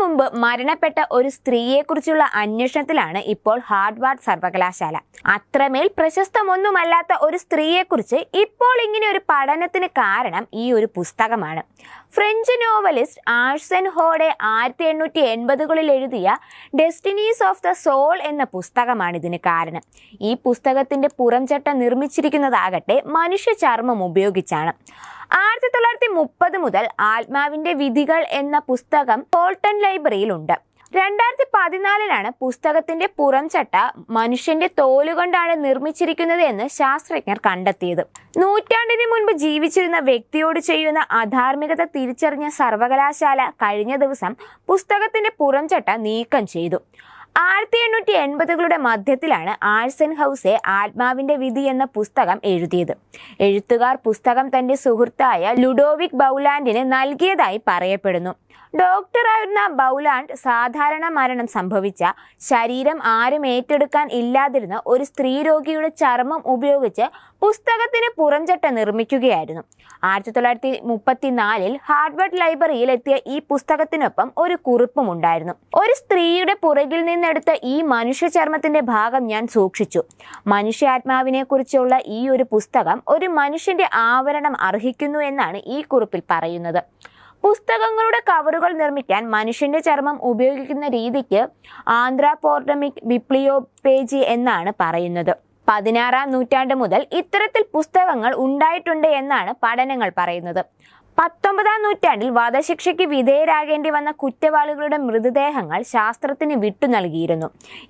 മുമ്പ് മരണപ്പെട്ട ഒരു സ്ത്രീയെക്കുറിച്ചുള്ള അന്വേഷണത്തിലാണ് ഇപ്പോൾ ഹാർഡ്വാർഡ് സർവകലാശാല. അത്രമേൽ പ്രശസ്തമൊന്നുമല്ലാത്ത ഒരു സ്ത്രീയെക്കുറിച്ച് ഇപ്പോൾ ഇങ്ങനെ ഒരു പഠനത്തിന് കാരണം ഈ ഒരു പുസ്തകമാണ്. ഫ്രഞ്ച് നോവലിസ്റ്റ് ആഴ്സൻ ഹോഡെ ആയിരത്തി എണ്ണൂറ്റി എൺപതുകളിൽ എഴുതിയ ഡെസ്റ്റിനീസ് ഓഫ് ദ സോൾ എന്ന പുസ്തകമാണ് ഇതിന് കാരണം. ഈ പുസ്തകത്തിന്റെ പുറംചട്ട നിർമ്മിച്ചിരിക്കുന്നതാകട്ടെ മനുഷ്യ ചർമ്മം ഉപയോഗിച്ചാണ്. ആയിരത്തി തൊള്ളായിരത്തി മുപ്പത് മുതൽ ആത്മാവിന്റെ വിധികൾ എന്ന പുസ്തകം ഹോൾട്ടൺ ലൈബ്രറിയിലുണ്ട് രണ്ടായിരത്തി പതിനാലിലാണ് പുസ്തകത്തിന്റെ പുറംചട്ട മനുഷ്യന്റെ തോലുകൊണ്ടാണ് നിർമ്മിച്ചിരിക്കുന്നത് എന്ന് ശാസ്ത്രജ്ഞർ കണ്ടെത്തിയത്. നൂറ്റാണ്ടിന് മുൻപ് ജീവിച്ചിരുന്ന വ്യക്തിയോട് ചെയ്യുന്ന അധാർമികത തിരിച്ചറിഞ്ഞ സർവകലാശാല കഴിഞ്ഞ ദിവസം പുസ്തകത്തിന്റെ പുറംചട്ട നീക്കം ചെയ്തു. ആയിരത്തി എണ്ണൂറ്റി എൺപതുകളുടെ മധ്യത്തിലാണ് ആഴ്സൻ ഹൗസെ ആത്മാവിന്റെ വിധി എന്ന പുസ്തകം എഴുതിയത്. എഴുത്തുകാർ പുസ്തകം തന്റെ സുഹൃത്തായ ലുഡോവിക് ബൗലാൻഡിന് നൽകിയതായി പറയപ്പെടുന്നു. ഡോക്ടറായിരുന്ന ബൗലാൻഡ് സാധാരണ മരണം സംഭവിച്ച ശരീരം ആരും ഏറ്റെടുക്കാൻ ഇല്ലാതിരുന്ന ഒരു സ്ത്രീ രോഗിയുടെ ചർമ്മം ഉപയോഗിച്ച് പുസ്തകത്തിന് പുറംചട്ട നിർമ്മിക്കുകയായിരുന്നു. ആയിരത്തി തൊള്ളായിരത്തി മുപ്പത്തിനാലിൽ ഹാർഡ്വർഡ് ലൈബ്രറിയിൽ എത്തിയ ഈ പുസ്തകത്തിനൊപ്പം ഒരു കുറിപ്പും ഉണ്ടായിരുന്നു. ഒരു സ്ത്രീയുടെ പുറകിൽ നിന്നെടുത്ത ഈ മനുഷ്യ ചർമ്മത്തിന്റെ ഭാഗം ഞാൻ സൂക്ഷിച്ചു. മനുഷ്യാത്മാവിനെ കുറിച്ചുള്ള ഈ ഒരു പുസ്തകം ഒരു മനുഷ്യന്റെ ആവരണം അർഹിക്കുന്നു എന്നാണ് ഈ കുറിപ്പിൽ പറയുന്നത്. പുസ്തകങ്ങളുടെ കവറുകൾ നിർമ്മിക്കാൻ മനുഷ്യന്റെ ചർമ്മം ഉപയോഗിക്കുന്ന രീതിക്ക് ആന്ധ്രാപോർഡമിക് ബിപ്ലിയോപേജി എന്നാണ് പറയുന്നത്. പതിനാറാം നൂറ്റാണ്ട് മുതൽ ഇത്തരത്തിൽ പുസ്തകങ്ങൾ ഉണ്ടായിട്ടുണ്ട് എന്നാണ് പഠനങ്ങൾ പറയുന്നത്. പത്തൊമ്പതാം നൂറ്റാണ്ടിൽ വധശിക്ഷയ്ക്ക് വിധേയരാകേണ്ടി വന്ന കുറ്റവാളികളുടെ മൃതദേഹങ്ങൾ ശാസ്ത്രത്തിന് വിട്ടു നൽകിയിരുന്നു.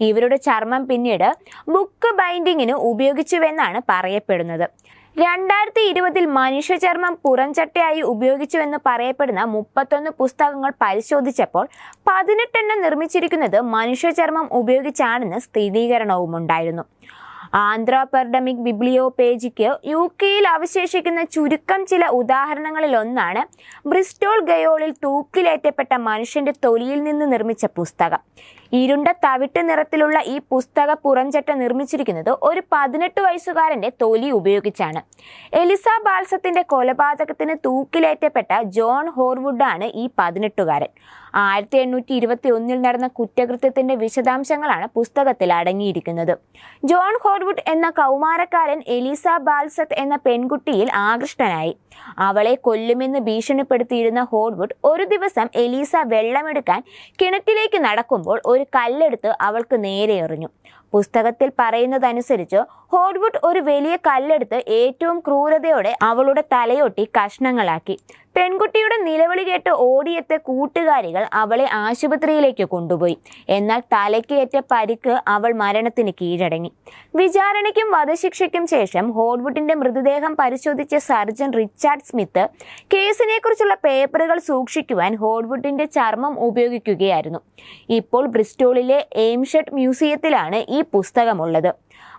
ഇവരുടെ ചർമ്മം പിന്നീട് ബുക്ക് ബൈൻഡിങ്ങിന് ഉപയോഗിച്ചുവെന്നാണ് പറയപ്പെടുന്നത്. രണ്ടായിരത്തി ഇരുപതിൽ മനുഷ്യചർമ്മം പുറംചട്ടയായി ഉപയോഗിച്ചുവെന്ന് പറയപ്പെടുന്ന മുപ്പത്തൊന്ന് പുസ്തകങ്ങൾ പരിശോധിച്ചപ്പോൾ പതിനെട്ടെണ്ണം നിർമ്മിച്ചിരിക്കുന്നത് മനുഷ്യചർമ്മം ഉപയോഗിച്ചാണെന്ന് സ്ഥിരീകരണവും ഉണ്ടായിരുന്നു ബിബ്ലിയോ പേജിക്ക് യു കെയിൽ അവശേഷിക്കുന്ന ചുരുക്കം ചില ഉദാഹരണങ്ങളിൽ ഒന്നാണ് ബ്രിസ്റ്റോൾ ഗയോളിൽ തൂക്കിലേറ്റപ്പെട്ട മനുഷ്യന്റെ തൊലിയിൽ നിന്ന് നിർമ്മിച്ച പുസ്തകം. ഇരുണ്ട തവിട്ട് നിറത്തിലുള്ള ഈ പുസ്തക പുറംചട്ട നിർമ്മിച്ചിരിക്കുന്നത് ഒരു പതിനെട്ട് വയസ്സുകാരന്റെ തൊലി ഉപയോഗിച്ചാണ്. എലിസ ബാൽസത്തിന്റെ കൊലപാതകത്തിന് തൂക്കിലേറ്റപ്പെട്ട ജോൺ ഹോർവുഡാണ് ഈ പതിനെട്ടുകാരൻ. ആയിരത്തി എണ്ണൂറ്റി ഇരുപത്തി ഒന്നിൽ നടന്ന കുറ്റകൃത്യത്തിന്റെ വിശദാംശങ്ങളാണ് പുസ്തകത്തിൽ അടങ്ങിയിരിക്കുന്നത്. ജോൺ ഹോർവുഡ് എന്ന കൗമാരക്കാരൻ എലിസ ബാൽസത്ത് എന്ന പെൺകുട്ടിയിൽ ആകൃഷ്ടനായി. അവളെ കൊല്ലുമെന്ന് ഭീഷണിപ്പെടുത്തിയിരുന്ന ഹോർവുഡ് ഒരു ദിവസം എലീസ വെള്ളമെടുക്കാൻ കിണറ്റിലേക്ക് നടക്കുമ്പോൾ ഒരു കല്ലെടുത്ത് അവൾക്ക് നേരെ എറിഞ്ഞു. പുസ്തകത്തിൽ പറയുന്നതനുസരിച്ച് ഹോഡ്വുഡ് ഒരു വലിയ കല്ലെടുത്ത് ഏറ്റവും ക്രൂരതയോടെ അവളുടെ തലയൊട്ടി കഷ്ണങ്ങളാക്കി. പെൺകുട്ടിയുടെ നിലവിളി കേട്ട് ഓടിയെത്തിയ കൂട്ടുകാരികൾ അവളെ ആശുപത്രിയിലേക്ക് കൊണ്ടുപോയി. എന്നാൽ തലയ്ക്കേറ്റ പരിക്ക് അവൾ മരണത്തിന് കീഴടങ്ങി. വിചാരണയ്ക്കും വധശിക്ഷയ്ക്കും ശേഷം ഹോഡ്വുഡിന്റെ മൃതദേഹം പരിശോധിച്ച സർജൻ റിച്ചാർഡ് സ്മിത്ത് കേസിനെക്കുറിച്ചുള്ള പേപ്പറുകൾ സൂക്ഷിക്കുവാൻ ഹോഡ്വുഡിന്റെ ചർമ്മം ഉപയോഗിക്കുകയായിരുന്നു. ഇപ്പോൾ ബ്രിസ്റ്റോളിലെ എയിംഷട്ട് മ്യൂസിയത്തിലാണ് ഈ പുസ്തകമുള്ളത്.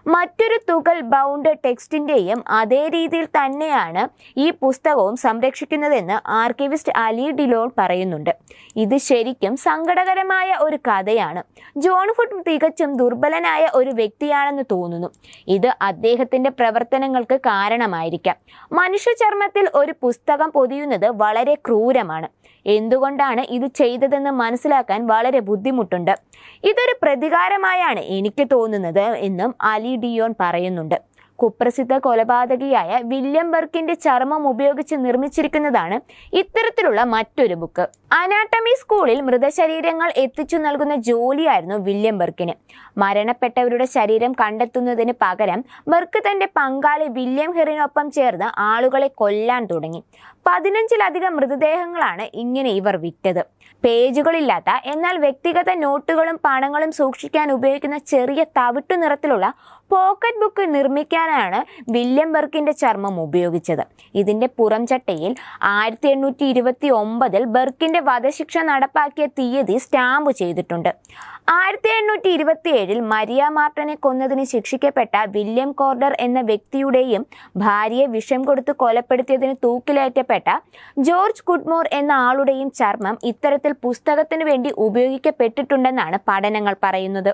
മറ്റൊരു തുകൽ ബൗണ്ട് ടെക്സ്റ്റിന്റെയും അതേ രീതിയിൽ തന്നെയാണ് ഈ പുസ്തകവും സംരക്ഷിക്കുന്നതെന്ന് ആർക്കിവിസ്റ്റ് അലി ഡിലോൺ പറയുന്നുണ്ട്. ഇത് ശരിക്കും സങ്കടകരമായ ഒരു കഥയാണ്. ജോൺ ഫുഡ് തികച്ചും ദുർബലനായ ഒരു വ്യക്തിയാണെന്ന് തോന്നുന്നു. ഇത് അദ്ദേഹത്തിന്റെ പ്രവർത്തനങ്ങൾക്ക് കാരണമായിരിക്കാം. മനുഷ്യ ചർമ്മത്തിൽ ഒരു പുസ്തകം പൊതിയുന്നത് വളരെ ക്രൂരമാണ്. എന്തുകൊണ്ടാണ് ഇത് ചെയ്തതെന്ന് മനസ്സിലാക്കാൻ വളരെ ബുദ്ധിമുട്ടുണ്ട്. ഇതൊരു പ്രതികാരമായാണ് എനിക്ക് തോന്നുന്നത് എന്നും അലി ഡിയോൺ പറയുന്നുണ്ട്. കുപ്രസിദ്ധ കൊലപാതകിയായ വില്യം ബർക്കിന്റെ ചർമ്മം ഉപയോഗിച്ച് നിർമ്മിച്ചിരിക്കുന്നതാണ് ഇത്തരത്തിലുള്ള മറ്റൊരു ബുക്ക്. അനാട്ടമി സ്കൂളിൽ മൃതശരീരങ്ങൾ എത്തിച്ചു നൽകുന്ന ജോലിയായിരുന്നു വില്യം ബർക്കിന്. മരണപ്പെട്ടവരുടെ ശരീരം കണ്ടെത്തുന്നതിന് പകരം ബർക്ക് തന്റെ പങ്കാളി വില്യം ഹെറിനൊപ്പം ചേർന്ന് ആളുകളെ കൊല്ലാൻ തുടങ്ങി. പതിനഞ്ചിലധികം മൃതദേഹങ്ങളാണ് ഇങ്ങനെ ഇവർ വിറ്റത്. പേജുകളില്ലാത്ത എന്നാൽ വ്യക്തിഗത നോട്ടുകളും പണങ്ങളും സൂക്ഷിക്കാൻ ഉപയോഗിക്കുന്ന ചെറിയ തവിട്ടു നിറത്തിലുള്ള പോക്കറ്റ് ബുക്ക് നിർമ്മിക്കാനാണ് വില്യം ബർക്കിന്റെ ചർമ്മം ഉപയോഗിച്ചത്. ഇതിന്റെ പുറംചട്ടയിൽ ആയിരത്തി എണ്ണൂറ്റി ഇരുപത്തി ഒമ്പതിൽ വധശിക്ഷ നടപ്പാക്കിയ തീയതി സ്റ്റാമ്പ് ചെയ്തിട്ടുണ്ട്. ആയിരത്തി എണ്ണൂറ്റി ഇരുപത്തി ഏഴിൽ മരിയ മാർട്ടനെ കൊന്നതിന് ശിക്ഷിക്കപ്പെട്ട വില്യം കോർഡർ എന്ന വ്യക്തിയുടെയും ഭാര്യയെ വിഷം കൊടുത്ത് കൊലപ്പെടുത്തിയതിന് തൂക്കിലേറ്റപ്പെട്ട ജോർജ് കുഡ്മോർ എന്ന ആളുടെയും ചർമ്മം ഇത്തരത്തിൽ പുസ്തകത്തിനു വേണ്ടി ഉപയോഗിക്കപ്പെട്ടിട്ടുണ്ടെന്നാണ് പഠനങ്ങൾ പറയുന്നത്.